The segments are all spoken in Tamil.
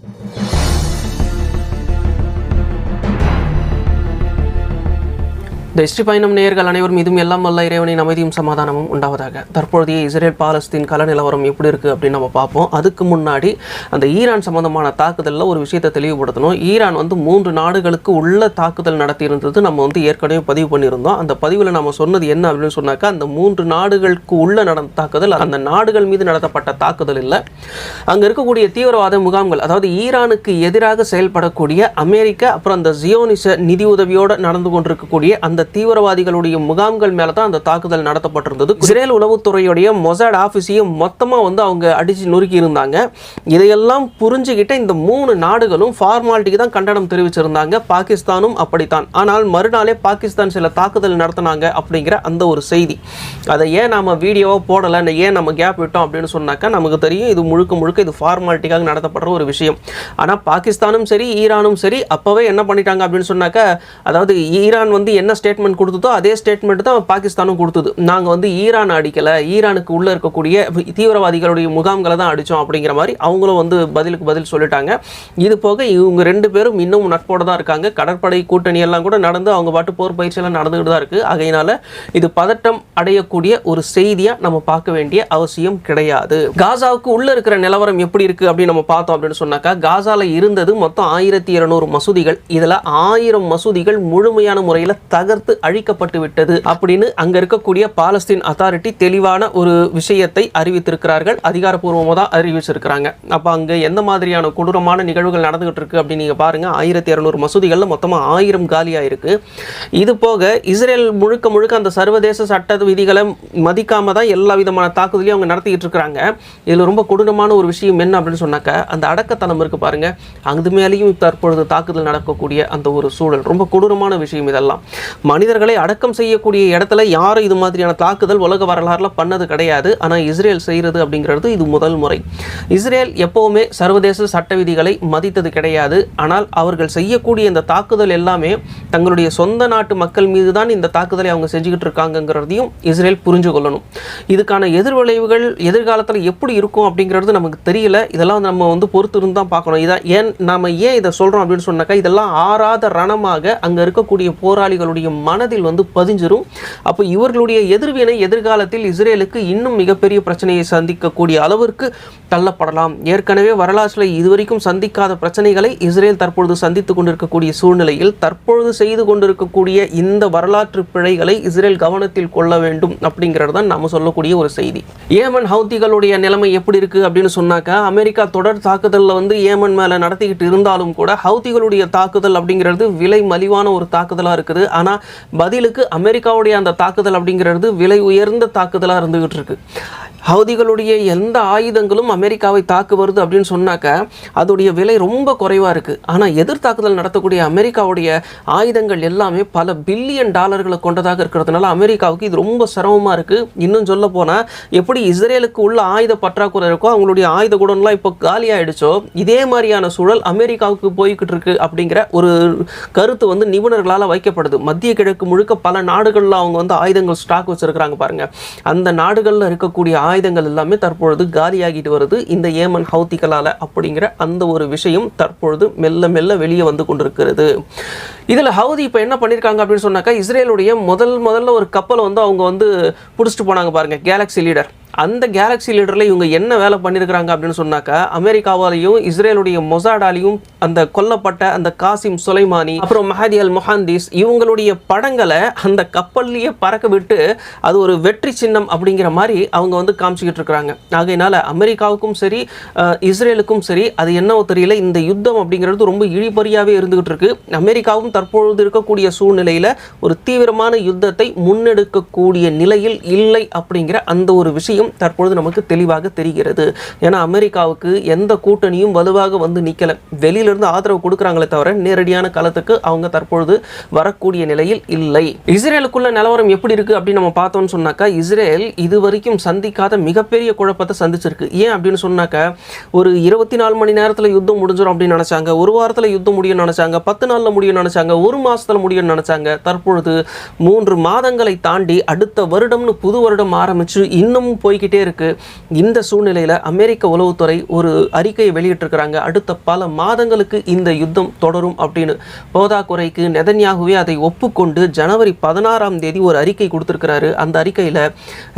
you இந்த ஹிஸ்டரி பயணம் நேயர்கள் அனைவரும் இதுவும் எல்லாம் வல்ல இறைவனின் அமைதியும் சமாதானமும் உண்டாவதாக. தற்பொழுதைய இஸ்ரேல் பாலஸ்தீன் கல நிலவரம் எப்படி இருக்குது அப்படின்னு நம்ம பார்ப்போம். அதுக்கு முன்னாடி அந்த ஈரான் சம்பந்தமான தாக்குதலில் ஒரு விஷயத்தை தெளிவுபடுத்தணும். ஈரான் வந்து மூன்று நாடுகளுக்கு உள்ள தாக்குதல் நடத்தியிருந்தது நம்ம வந்து ஏற்கனவே பதிவு பண்ணியிருந்தோம். அந்த பதிவில் நம்ம சொன்னது என்ன அப்படின்னு சொன்னாக்கா அந்த மூன்று நாடுகளுக்கு உள்ள நடந்த தாக்குதல் அந்த நாடுகள் மீது நடத்தப்பட்ட தாக்குதல் இல்லை. அங்கே இருக்கக்கூடிய தீவிரவாத முகாம்கள் அதாவது ஈரானுக்கு எதிராக செயல்படக்கூடிய அமெரிக்கா அப்புறம் அந்த ஜியோனிச நிதி உதவியோடு நடந்து கொண்டிருக்கக்கூடிய அந்த தீவிரவாதிகளுடைய முகாம்கள் மேலே தான் அந்த தாக்குதல் நடத்தப்பட்டிருந்தது. இஸ்ரேல் உளவுத்துறையுடைய மொசாட் ஆஃபீஸையும் மொத்தமாக வந்து அவங்க அடித்து நொறுக்கி இருந்தாங்க. இதையெல்லாம் புரிஞ்சுக்கிட்ட இந்த மூணு நாடுகளும் ஃபார்மாலிட்டிக்கு தான் கண்டனம் தெரிவிச்சிருந்தாங்க. பாகிஸ்தானும் அப்படித்தான். ஆனால் மறுநாளே பாகிஸ்தான் சில தாக்குதல் நடத்தினாங்க அப்படிங்கிற அந்த ஒரு செய்தி. அதை ஏன் நாம வீடியோவாக போடலை? ஏன் நம்ம கேப் விட்டோம் அப்படின்னு சொன்னாக்கா நமக்கு தெரியும் இது முழுக்க முழுக்க இது ஃபார்மாலிட்டிக்காக நடத்தப்படுற ஒரு விஷயம். ஆனால் பாகிஸ்தானும் சரி ஈரானும் சரி அப்போவே என்ன பண்ணிட்டாங்க அப்படின்னு சொன்னாக்கா அதாவது ஈரான் வந்து என்ன ஸ்டேட்மெண்ட் கொடுத்ததோ அதே ஸ்டேட்மெண்ட் தான் பாகிஸ்தானும் கொடுத்தது. நாங்கள் வந்து ஈரான் அடிக்கலை ஈரானுக்கு உள்ளே இருக்கக்கூடிய தீவிரவாதிகளுடைய முகாம்களை தான் அடித்தோம் அப்படிங்கிற மாதிரி அவங்களும் வந்து பதிலுக்கு பதில் சொல்லிட்டாங்க. இது போக இவங்க ரெண்டு பேரும் இன்னும் நட்போடு தான் இருக்காங்க. கடற்படை கூட்டணி எல்லாம் கூட நடந்து அவங்க பாட்டு போர் பயிற்சியெல்லாம் நடந்துகிட்டு தான் இருக்குது ஆகையினால இது பதட்டம் அடையக்கூடிய ஒரு செய்தியாக நம்ம பார்க்க வேண்டிய அவசியம் கிடையாது. காசாவுக்கு உள்ளே இருக்கிற நிலவரம் எப்படி இருக்குது அப்படின்னு நம்ம பார்த்தோம் அப்படின்னு சொன்னாக்கா காசாவில் இருந்தது மொத்தம் ஆயிரத்தி இருநூறு மசூதிகள். இதில் ஆயிரம் மசூதிகள் முழுமையான முறையில் தகர்த்து அழிக்கப்பட்டு விட்டது அப்படின்னு அங்க இருக்கக்கூடிய பாலஸ்தீன் அத்தாரிட்டி தெளிவான ஒரு விஷயத்தை அறிவித்திருக்கிறார்கள். அதிகாரப்பூர்வமாக தான் அறிவிச்சிருக்கிறாங்க. அப்போ அங்கே எந்த மாதிரியான கொடூரமான நிகழ்வுகள் நடந்துகிட்டு இருக்கு அப்படின்னு நீங்கள் பாருங்க. ஆயிரத்தி இரநூறு மசூதிகளில் மொத்தமாக ஆயிரம் காலியாக இருக்கு இது போக இஸ்ரேல் முழுக்க முழுக்க அந்த சர்வதேச சட்ட விதிகளை மதிக்காம தான் எல்லா விதமான தாக்குதலையும் அவங்க நடத்திக்கிட்டு இருக்கிறாங்க இதில் ரொம்ப கொடூரமான ஒரு விஷயம் என்ன அப்படின்னு சொன்னாக்க அந்த அடக்கத்தனம் இருக்கு பாருங்க. அது மேலேயும் தற்பொழுது தாக்குதல் நடக்கக்கூடிய அந்த ஒரு சூழல். ரொம்ப கொடூரமான விஷயம் இதெல்லாம். மனிதர்களை அடக்கம் செய்யக்கூடிய இடத்துல யாரும் இது மாதிரியான தாக்குதல் உலக வரலாறுல பண்ணது கிடையாது. ஆனால் இஸ்ரேல் செய்கிறது அப்படிங்கிறது இது முதல் முறை. இஸ்ரேல் எப்போவுமே சர்வதேச சட்ட விதிகளை மதித்தது கிடையாது. ஆனால் அவர்கள் செய்யக்கூடிய இந்த தாக்குதல் எல்லாமே தங்களுடைய சொந்த நாட்டு மக்கள் மீது தான் இந்த தாக்குதலை அவங்க செஞ்சுக்கிட்டு இருக்காங்கங்கிறதையும் இஸ்ரேல் புரிஞ்சு கொள்ளணும். இதுக்கான எதிர்விளைவுகள் எதிர்காலத்தில் எப்படி இருக்கும் அப்படிங்கிறது நமக்கு தெரியல. இதெல்லாம் நம்ம வந்து பொறுத்து இருந்து தான் பார்க்கணும். இதான் ஏன் நாம் ஏன் இதை சொல்கிறோம் அப்படின்னு சொன்னாக்கா இதெல்லாம் ஆறாத ரணமாக அங்கே இருக்கக்கூடிய போராளிகளுடைய மனதில் வந்து பதிஞ்சிரும். அப்போ இவர்களுடைய எதிர்வினை எதிர்காலத்தில் இஸ்ரேலுக்கு இன்னும் மிகப்பெரிய பிரச்சனையை சந்திக்கக்கூடிய அளவிற்கு தள்ளப்படலாம். ஏற்கனவே வரலாற்றில் இதுவரைக்கும் சந்திக்காத பிரச்சனைகளை இஸ்ரேல் தற்பொழுது சந்தித்து கொண்டிருக்கக்கூடிய சூழ்நிலையில் தற்பொழுது செய்து கொண்டிருக்கக்கூடிய இந்த வரலாற்று பிழைகளை இஸ்ரேல் கவனத்தில் கொள்ள வேண்டும் அப்படிங்கிறது தான் நம்ம சொல்லக்கூடிய ஒரு செய்தி. ஏமன் ஹவுதிகளுடைய நிலைமை எப்படி இருக்குது அப்படின்னு சொன்னாக்கா அமெரிக்கா தொடர் தாக்குதலில் வந்து ஏமன் மேலே நடத்திக்கிட்டு இருந்தாலும் கூட ஹவுதிகளுடைய தாக்குதல் அப்படிங்கிறது விலை மலிவான ஒரு தாக்குதலாக இருக்குது. ஆனால் பதிலுக்கு அமெரிக்காவுடைய அந்த தாக்குதல் அப்படிங்கிறது விலை உயர்ந்த தாக்குதலாக இருந்துகிட்டு இருக்கு. ஹவுதிகளுடைய எந்த ஆயுதங்களும் அமெரிக்காவை தாக்கு வருது அப்படின்னு சொன்னாக்க அதோடைய விலை ரொம்ப குறைவாக இருக்குது ஆனால் எதிர் தாக்குதல் நடத்தக்கூடிய அமெரிக்காவுடைய ஆயுதங்கள் எல்லாமே பல பில்லியன் டாலர்களை கொண்டதாக இருக்கிறதுனால அமெரிக்காவுக்கு இது ரொம்ப சிரமமாக இருக்குது இன்னும் சொல்ல போனால் எப்படி இஸ்ரேலுக்கு உள்ள ஆயுத பற்றாக்குறை இருக்கோ அவங்களுடைய ஆயுத குடம்லாம் இப்போ காலியாயிடுச்சோ இதே மாதிரியான சூழல் அமெரிக்காவுக்கு போய்கிட்டு இருக்கு அப்படிங்கிற ஒரு கருத்து வந்து நிபுணர்களால் வைக்கப்படுது. மத்திய கிழக்கு முழுக்க பல நாடுகளில் அவங்க வந்து ஆயுதங்கள் ஸ்டாக் வச்சுருக்கிறாங்க பாருங்கள் அந்த நாடுகளில் இருக்கக்கூடிய ஆயுதங்கள் எல்லாமே தற்பொழுது காலியாகிட்டு வருது. இந்த ஏமன் ஹவுத்திகளால் அப்படிங்கிற அந்த ஒரு விஷயம் தற்பொழுது மெல்ல மெல்ல வெளியே வந்து கொண்டிருக்கிறது. இதில் ஹவுதி இப்போ என்ன பண்ணியிருக்காங்க அப்படின்னு சொன்னாக்கா இஸ்ரேலுடைய முதல் முதல்ல ஒரு கப்பலை வந்து அவங்க வந்து பிடிச்சிட்டு போனாங்க பாருங்க கேலக்ஸி லீடர் அந்த கேலக்ஸி லீடரில் இவங்க என்ன வேலை பண்ணியிருக்கிறாங்க அப்படின்னு சொன்னாக்கா அமெரிக்காவாலையும் இஸ்ரேலுடைய மொசாடாலையும் அந்த கொல்லப்பட்ட அந்த காசிம் சுலைமானி அப்புறம் மஹதி அல் மொஹாந்திஸ் இவங்களுடைய படங்களை அந்த கப்பல்லையே பறக்க விட்டு அது ஒரு வெற்றி சின்னம் அப்படிங்கிற மாதிரி அவங்க வந்து காமிச்சிக்கிட்டு இருக்கிறாங்க. ஆகையினால அமெரிக்காவுக்கும் சரி இஸ்ரேலுக்கும் சரி அது என்னவோ தெரியல இந்த யுத்தம் அப்படிங்கிறது ரொம்ப இழிபறியாகவே இருந்துகிட்டு இருக்கு. அமெரிக்காவும் தற்பொழுது இருக்கக்கூடிய சூழ்நிலையில் ஒரு தீவிரமான யுத்தத்தை முன்னெடுக்கக்கூடிய நிலையில் இல்லை அப்படிங்கிற அந்த ஒரு விஷயம் தற்பொழுது நமக்கு தெளிவாக தெரிகிறது. ஏன்னா அமெரிக்காவுக்கு எந்த கூட்டணியும் வலுவாக வந்து நிற்கலை வெளியிலிருந்து ஆதரவு கொடுக்குறாங்களே தவிர நேரடியான காலத்துக்கு அவங்க தற்பொழுது வரக்கூடிய நிலையில் இல்லை. இஸ்ரேலுக்குள்ள நிலவரம் எப்படி இருக்கு அப்படின்னு நம்ம பார்த்தோம்னு சொன்னாக்கா இஸ்ரேல் இதுவரைக்கும் சந்திக்காத மிகப்பெரிய குழப்பத்தை சந்திச்சிருக்கு. ஏன் அப்படின்னு சொன்னாக்கா ஒரு இருபத்தி நாலு மணி நேரத்தில் யுத்தம் முடிஞ்சிடும் அப்படின்னு நினச்சாங்க. ஒரு வாரத்தில் யுத்தம் முடியும்னு நினைச்சாங்க. பத்து நாளில் முடியும்னு நினைச்சாங்க. ஒரு மாதத்தில் முடியும்னு நினைச்சாங்க. தற்பொழுது மூன்று மாதங்களை தாண்டி அடுத்த வருடம்னு புது வருடம் ஆரம்பித்து இன்னமும் போய் போய்கிட்டே இருக்கு. இந்த சூழ்நிலையில் அமெரிக்க உளவுத்துறை ஒரு அறிக்கையை வெளியிட்டிருக்கிறாங்க. அடுத்த பல மாதங்களுக்கு இந்த யுத்தம் தொடரும் அப்படின்னு. போதாக்குறைக்கு நெதன்யாகுவே அதை ஒப்புக்கொண்டு ஜனவரி பதினாறாம் தேதி ஒரு அறிக்கை கொடுத்துருக்கிறாரு. அந்த அறிக்கையில்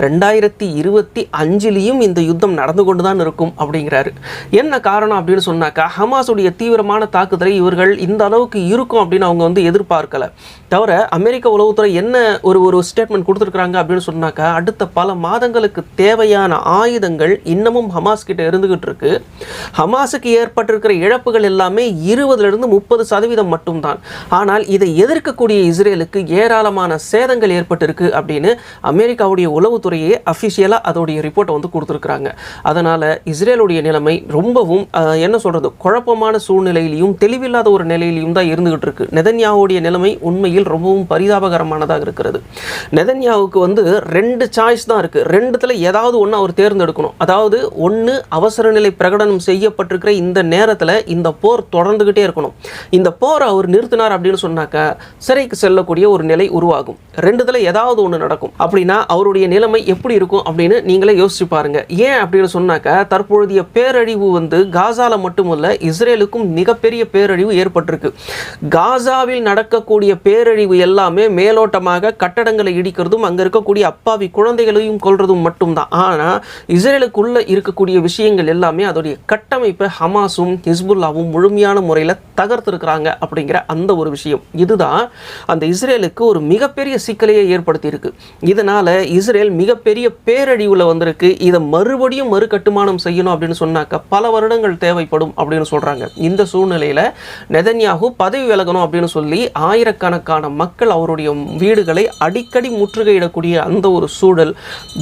ரெண்டாயிரத்தி இருபத்தி அஞ்சுலேயும் இந்த யுத்தம் நடந்து கொண்டு தான் இருக்கும் அப்படிங்கிறாரு. என்ன காரணம் அப்படின்னு சொன்னாக்கா ஹமாஸுடைய தீவிரமான தாக்குதலை இவர்கள் இந்த அளவுக்கு இருக்கும் அப்படின்னு அவங்க வந்து எதிர்பார்க்கல. தவிர அமெரிக்க உளவுத்துறை என்ன ஒரு ஒரு ஸ்டேட்மெண்ட் கொடுத்துருக்குறாங்க அப்படின்னு சொன்னாக்கா அடுத்த பல மாதங்களுக்கு தேவையான ஆயுதங்கள் இன்னமும் ஹமாஸ் கிட்ட இருந்துகிட்டு இருக்கு. ஹமாஸுக்கு ஏற்பட்டிருக்கிற இழப்புகள் எல்லாமே இருபதுலேருந்து முப்பது சதவீதம் மட்டும்தான். ஆனால் இதை எதிர்க்கக்கூடிய இஸ்ரேலுக்கு ஏராளமான சேதங்கள் ஏற்பட்டிருக்கு அப்படின்னு அமெரிக்காவுடைய உளவுத்துறையே அஃபிஷியலாக அதோடைய ரிப்போர்ட்டை வந்து கொடுத்துருக்குறாங்க. அதனால் இஸ்ரேலுடைய நிலைமை ரொம்பவும் என்ன சொல்கிறது குழப்பமான சூழ்நிலையிலையும் தெளிவில்லாத ஒரு நிலையிலையும் தான் இருந்துகிட்டு இருக்கு. நெதன்யாவுடைய நிலைமை உண்மையில் ரொம்பவும் பரிதாபகரமானதாக இருக்கிறது. நெதன்யாவுக்கு வந்து ரெண்டு சாய்ஸ் தான் இருக்குது ரெண்டுத்தில் ஏதாவது ஒன்று அவர் தேர்ந்தெடுக்கணும். அதாவது ஒன்று அவசர நிலை பிரகடனம் செய்யப்பட்டிருக்கிற இந்த நேரத்தில் இந்த போர் தொடர்ந்துக்கிட்டே இருக்கணும். இந்த போரை அவர் நிறுத்தினார் அப்படின்னு சொன்னாக்கா சிறைக்கு செல்லக்கூடிய ஒரு நிலை உருவாகும். ரெண்டுத்தில் ஏதாவது ஒன்று நடக்கும். அப்படின்னா அவருடைய நிலைமை எப்படி இருக்கும் அப்படின்னு நீங்களே யோசிச்சு பாருங்க. ஏன் அப்படின்னு சொன்னாக்கா தற்பொழுதைய பேரழிவு வந்து காசால மட்டுமல்ல இஸ்ரேலுக்கும் மிகப்பெரிய பேரழிவு ஏற்பட்டிருக்கு. காசாவில் நடக்கக்கூடிய பேரழிவு எல்லாமே மேலோட்டமாக கட்டடங்களை இடிக்கிறதும் அங்கே இருக்கக்கூடிய அப்பாவி குழந்தைகளையும் கொல்றதும் மட்டும்தான். ஆனால் இஸ்ரேலுக்குள்ளே இருக்கக்கூடிய விஷயங்கள் எல்லாமே அதோடைய கட்டமைப்பை ஹமாஸும் ஹிஸ்புல்லாவும் முழுமையான முறையில் தகர்த்துருக்குறாங்க அப்படிங்கிற அந்த ஒரு விஷயம். இதுதான் அந்த இஸ்ரேலுக்கு ஒரு மிகப்பெரிய சிக்கலையை ஏற்படுத்தியிருக்கு. இதனால் இஸ்ரேல் மிகப்பெரிய பேரழிவில் வந்திருக்கு. இதை மறுபடியும் மறு கட்டுமானம் செய்யணும் அப்படின்னு சொன்னாக்க பல வருடங்கள் தேவைப்படும் அப்படின்னு சொல்கிறாங்க இந்த சூழ்நிலையில் நெதன்யாகு பதவி விலகணும் அப்படின்னு சொல்லி ஆயிரக்கணக்கான மக்கள் அவருடைய வீடுகளை அடிக்கடி முற்றுகையிடக்கூடிய அந்த ஒரு சூழல்.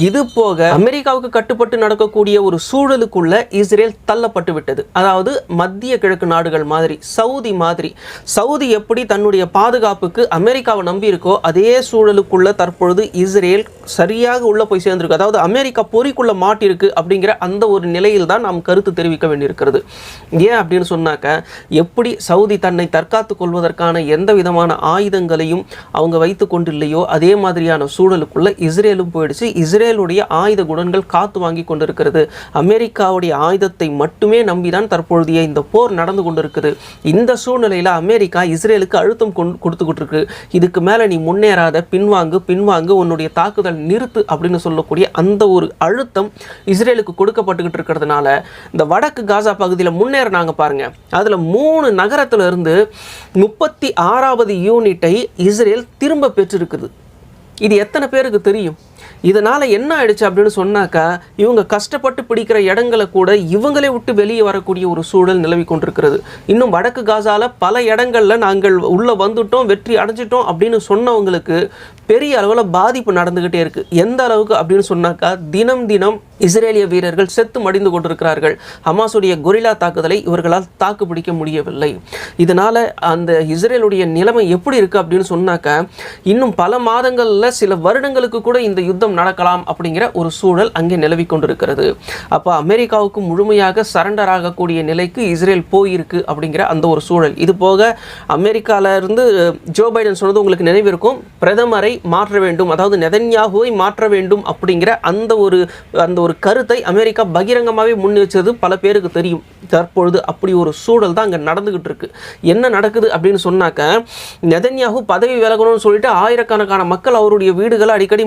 இது போக அமெரிக்காவுக்கு கட்டுப்பட்டு நடக்கக்கூடிய ஒரு சூழலுக்குள்ள இஸ்ரேல் தள்ளப்பட்டு விட்டது. அதாவது மத்திய கிழக்கு நாடுகள் மாதிரி சவுதி மாதிரி சவுதி எப்படி தன்னுடைய பாதுகாப்புக்கு அமெரிக்காவை நம்பி இருக்கோ அதே சூழலுக்குள்ள தற்பொழுது இஸ்ரேல் சரியாக உள்ள போய் சேர்ந்திருக்கு. அதாவது அமெரிக்கா பொறிக்குள்ள மாட்டிருக்கு அப்படிங்கிற அந்த ஒரு நிலையில் தான் நாம் கருத்து தெரிவிக்க வேண்டியிருக்கிறது. ஏன் அப்படின்னு சொன்னாக்க எப்படி சவுதி தன்னை தற்காத்துக் கொள்வதற்கான எந்த விதமான ஆயுதங்களையும் அவங்க வைத்து கொண்டில்லையோ அதே மாதிரியான சூழலுக்குள்ள இஸ்ரேலும் போயிடுச்சு. இஸ்ரேலுடைய ஆயுத குணங்கள் காத்து வாங்கி கொண்டிருக்கிறது. அமெரிக்காவுடைய ஆயுதத்தை மட்டுமே நம்பிதான் தற்பொழுதைய இந்த போர் நடந்து கொண்டிருக்குது. இந்த சூழ்நிலையில் அமெரிக்கா இஸ்ரேலுக்கு அழுத்தம் கொடுத்துக்கிட்டு இருக்கு இதுக்கு மேலே நீ முன்னேறாத பின்வாங்கு பின்வாங்கு உன்னுடைய தாக்குதல் நிறுத்து அப்படின்னு சொல்லக்கூடிய அந்த ஒரு அழுத்தம் இஸ்ரேலுக்கு கொடுக்கப்பட்டுக்கிட்டு இருக்கிறதுனால இந்த வடக்கு காசா பகுதியில் முன்னேறினாங்க பாருங்க. அதில் மூணு நகரத்துல இருந்து முப்பத்தி ஆறாவது யூனிட்டை இஸ்ரேல் திரும்ப பெற்றிருக்குது. இது எத்தனை பேருக்கு தெரியும்? இதனால் என்ன ஆயிடுச்சு அப்படின்னு சொன்னாக்கா இவங்க கஷ்டப்பட்டு பிடிக்கிற இடங்களை கூட இவங்களே விட்டு வெளியே வரக்கூடிய ஒரு சூழல் நிலவி கொண்டிருக்கிறது. இன்னும் வடக்கு காசால பல இடங்கள்ல நாங்கள் உள்ளே வந்துட்டோம் வெற்றி அடைஞ்சிட்டோம் அப்படின்னு சொன்னவங்களுக்கு பெரிய அளவில் பாதிப்பு நடந்துக்கிட்டே இருக்கு. எந்த அளவுக்கு அப்படின்னு சொன்னாக்கா தினம் தினம் இஸ்ரேலிய வீரர்கள் செத்து மடிந்து கொண்டிருக்கிறார்கள். ஹமாஸுடைய கொரில்லா தாக்குதலை இவர்களால் தாக்கு பிடிக்க முடியவில்லை. இதனால அந்த இஸ்ரேலுடைய நிலைமை எப்படி இருக்கு அப்படின்னு சொன்னாக்கா இன்னும் பல மாதங்களில் சில வருடங்களுக்கு கூட இந்த யுத்தம் நடக்கலாம் அப்படிங்கிற ஒரு சூழல் அங்கே நிலவி கொண்டிருக்கிறது. அப்போ அமெரிக்காவுக்கு முழுமையாக சரண்டர் ஆகக்கூடிய நிலைக்கு இஸ்ரேல் போயிருக்கு அப்படிங்கிற அந்த ஒரு சூழல். இது போக அமெரிக்காவிலிருந்து ஜோ பைடன் சொன்னது உங்களுக்கு நினைவிருக்கும் பிரதமரை மாற்ற வேண்டும் அதாவது நெதன்யாகுவை மாற்ற வேண்டும் அப்படிங்கிற அந்த ஒரு அந்த ஒரு கருத்தை அமெரிக்கா பகிரங்கமாகவே முன் வச்சது பல பேருக்கு தெரியும். தற்பொழுது அப்படி ஒரு சூழல் தான் அங்கே நடந்துகிட்டு இருக்கு. என்ன நடக்குது அப்படின்னு சொன்னாக்க நெதன்யாகு பதவி விலகணும்னு சொல்லிட்டு ஆயிரக்கணக்கான மக்கள் அவருடைய வீடுகளை அடிக்கடி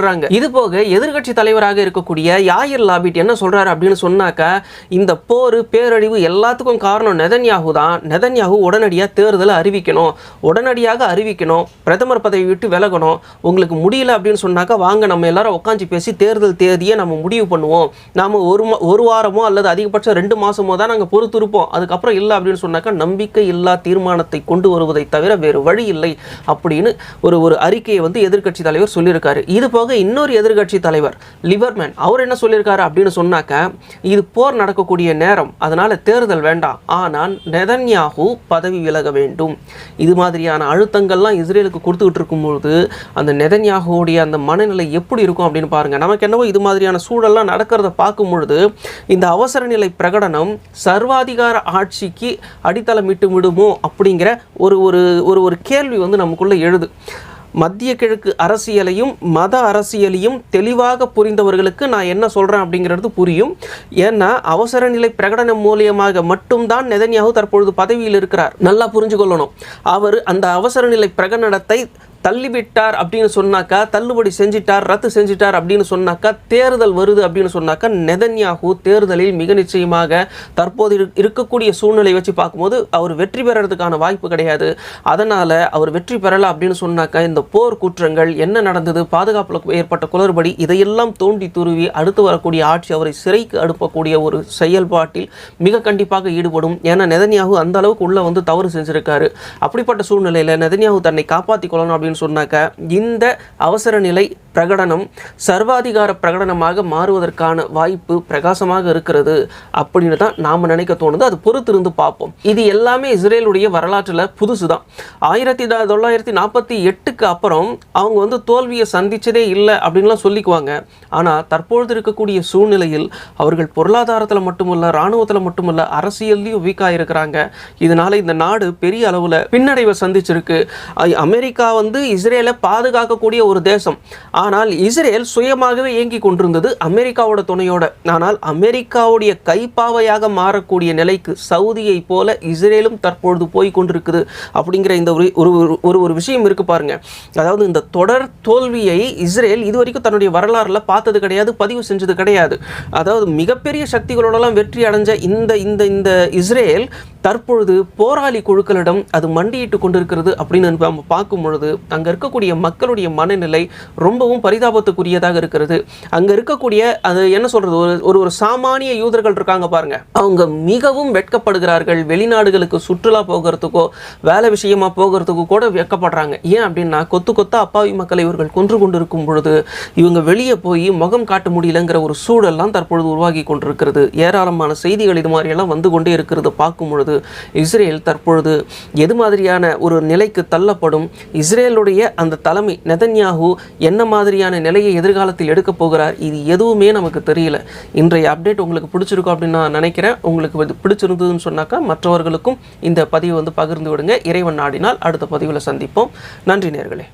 விடுறாங்க இது போக எதிர்க்கட்சி தலைவராக இருக்கக்கூடிய யாயிர் லாபிட் என்ன சொல்றாரு அப்படின்னு சொன்னாக்க இந்த போர் பேரழிவு எல்லாத்துக்கும் காரணம் நெதன்யாகு தான். நெதன்யாகு உடனடியாக தேர்தலை அறிவிக்கணும். உடனடியாக அறிவிக்கணும். பிரதமர் பதவி விட்டு விலகணும். உங்களுக்கு முடியல அப்படின்னு சொன்னாக்கா வாங்க நம்ம எல்லாரும் உட்காந்து பேசி தேர்தல் தேதியை நம்ம முடிவு பண்ணுவோம். நாம ஒரு மா- ஒரு வாரமோ அல்லது அதிகபட்சம் ரெண்டு மாசமோ தான் நாங்கள் பொறுத்திருப்போம். அதுக்கப்புறம் இல்லை அப்படின்னு சொன்னாக்கா நம்பிக்கை இல்லா தீர்மானத்தை கொண்டு வருவதை தவிர வேறு வழி இல்லை அப்படின்னு ஒரு ஒரு அறிக்கையை வந்து எதிர்க்கட்சி தலைவர் சொல்லியிருக்காரு. இது போக இன்னொரு எதிர்கட்சி தலைவர் லிவர்மேன் அவர் என்ன சொல்லியிருக்காரு அப்படின்னு சொன்னாக்க இது போர் நடக்கக்கூடிய நேரம் அதனால் தேர்தல் வேண்டாம். ஆனால் நெதன்யாகு பதவி விலக வேண்டும். இது மாதிரியான அழுத்தங்கள்லாம் இஸ்ரேலுக்கு கொடுத்துக்கிட்டு இருக்கும்பொழுது அந்த நெதன்யாகுடைய அந்த மனநிலை எப்படி இருக்கும் அப்படின்னு பாருங்கள் நமக்கு என்னவோ இது மாதிரியான சூழல்லாம் நடக்கிறத பார்க்கும் பொழுது இந்த அவசர நிலை பிரகடனம் சர்வாதிகார ஆட்சிக்கு அடித்தளமிட்டு விடுமோ அப்படிங்கிற ஒரு ஒரு ஒரு ஒரு கேள்வி வந்து நமக்குள்ளே எழுது. மத்திய கிழக்கு அரசியலையும் மத அரசியலையும் தெளிவாக புரிந்தவர்களுக்கு நான் என்ன சொல்கிறேன் அப்படிங்கிறது புரியும். ஏன்னா அவசர நிலை பிரகடனம் மூலியமாக மட்டும்தான் நெதன்யாகு தற்பொழுது பதவியில் இருக்கிறார். நல்லா புரிஞ்சுக்கொள்ளணும். அவர் அந்த அவசர நிலை பிரகடனத்தை தள்ளிவிட்டார் அப்படின்னு சொன்னாக்கா தள்ளுபடி செஞ்சிட்டார் ரத்து செஞ்சிட்டார் அப்படின்னு சொன்னாக்கா தேர்தல் வருது அப்படின்னு சொன்னாக்கா நெதன்யாகு தேர்தலில் மிக நிச்சயமாக தற்போது இருக்கக்கூடிய சூழ்நிலை வச்சு பார்க்கும்போது அவர் வெற்றி பெறறதுக்கான வாய்ப்பு கிடையாது. அதனால் அவர் வெற்றி பெறலை அப்படின்னு சொன்னாக்கா இந்த போர் குற்றங்கள் என்ன நடந்தது பாதுகாப்பில் ஏற்பட்ட குளறுபடி இதையெல்லாம் தோண்டி துருவி அடுத்து வரக்கூடிய ஆட்சி அவரை சிறைக்கு அனுப்பக்கூடிய ஒரு செயல்பாட்டில் மிக கண்டிப்பாக ஈடுபடும். ஏன்னா நெதன்யாகு அந்த அளவுக்கு உள்ளே வந்து தவறு செஞ்சிருக்காரு. அப்படிப்பட்ட சூழ்நிலையில் நெதன்யாகு தன்னை காப்பாற்றிக் கொள்ளணும் அப்படின்னு சொன்னாக்க இந்த அவசர நிலை பிரகடனம் சர்வாதிகார பிரகடனமாக மாறுவதற்கான வாய்ப்பு பிரகாசமாக இருக்கிறது அப்படின்னு தான் நாம் நினைக்க தோணுது. அது பொறுத்திருந்து பார்ப்போம். இது எல்லாமே இஸ்ரேலுடைய வரலாற்றில் புதுசு தான் ஆயிரத்தி தொள்ளாயிரத்தி நாற்பத்தி எட்டுக்கு அப்புறம் அவங்க வந்து தோல்வியை சந்திச்சதே இல்லை அப்படின்லாம் சொல்லிக்குவாங்க. ஆனால் தற்பொழுது இருக்கக்கூடிய சூழ்நிலையில் அவர்கள் பொருளாதாரத்தில் மட்டுமல்ல இராணுவத்தில் மட்டுமல்ல அரசியல்லையும் வீக்காக இருக்கிறாங்க இதனால இந்த நாடு பெரிய அளவில் பின்னடைவை சந்திச்சிருக்கு. அமெரிக்கா வந்து இஸ்ரேலை பாதுகாக்கக்கூடிய ஒரு தேசம். ஆனால் இஸ்ரேல் சுயமாகவே இயங்கி கொண்டிருந்தது அமெரிக்காவோட துணையோட. ஆனால் அமெரிக்காவுடைய கைப்பாவையாக மாறக்கூடிய நிலைக்கு சவுதியை போல இஸ்ரேலும் தற்பொழுது போய் கொண்டிருக்குது அப்படிங்கிற இந்த ஒரு ஒரு ஒரு- ஒரு ஒரு விஷயம் இருக்கு பாருங்க. அதாவது இந்த தொடர் தோல்வியை இஸ்ரேல் இதுவரைக்கும் தன்னுடைய வரலாறுல பார்த்தது கிடையாது பதிவு செஞ்சது கிடையாது. அதாவது மிகப்பெரிய சக்திகளோடலாம் வெற்றி அடைஞ்ச இந்த இந்த இந்த இஸ்ரேல் தற்பொழுது போராளி குழுக்களிடம் அது மண்டியிட்டு கொண்டிருக்கிறது அப்படின்னு நம்ம பார்க்கும் பொழுது அங்கே இருக்கக்கூடிய மக்களுடைய மனநிலை ரொம்ப ரொம்பவும் பரிதாபத்துக்குரியதாக இருக்கிறது. அங்க இருக்கக்கூடிய அது என்ன சொல்றது? ஒரு ஒரு ஒரு சாமானிய யூதர்கள் இருக்காங்க பாருங்க. அவங்க மிகவும் வெட்கப்படுகிறார்கள். வெளிநாடுகளுக்கு சுற்றுலா போகிறதுக்கோ வேலை விஷயமா போகிறதுக்கோ கூட வெட்கப்படுறாங்க. ஏன் அப்படின்னா கொத்து கொத்தா அப்பாவி மக்களை இவர்கள் கொன்று கொண்டிருக்கும் பொழுது இவங்க வெளியே போய் முகம் காட்ட முடியலங்கிற ஒரு சூழல்லாம் தற்பொழுது உருவாகி கொண்டிருக்கிறது. ஏராளமான செய்திகள் இது மாதிரியெல்லாம் வந்து கொண்டே இருக்கிறது. பார்க்கும் பொழுது இஸ்ரேல் தற்பொழுது எது மாதிரியான ஒரு நிலைக்கு தள்ளப்படும்? இஸ்ரேலுடைய அந்த தலைமை நெதன்யாகு என்ன மாதிரியான நிலையை எதிர்காலத்தில் எடுக்கப் போகிறார் இது எதுவுமே நமக்கு தெரியல. இன்றைய அப்டேட் உங்களுக்கு பிடிச்சிருக்கும் அப்படின்னு நான் நினைக்கிறேன். உங்களுக்கு இது பிடிச்சிருந்ததுன்னு சொன்னாக்கா மற்றவர்களுக்கும் இந்த பதிவை வந்து பகிர்ந்து விடுங்க. இறைவன் நாடினால் அடுத்த பதிவில் சந்திப்போம். நன்றி நேர்களே.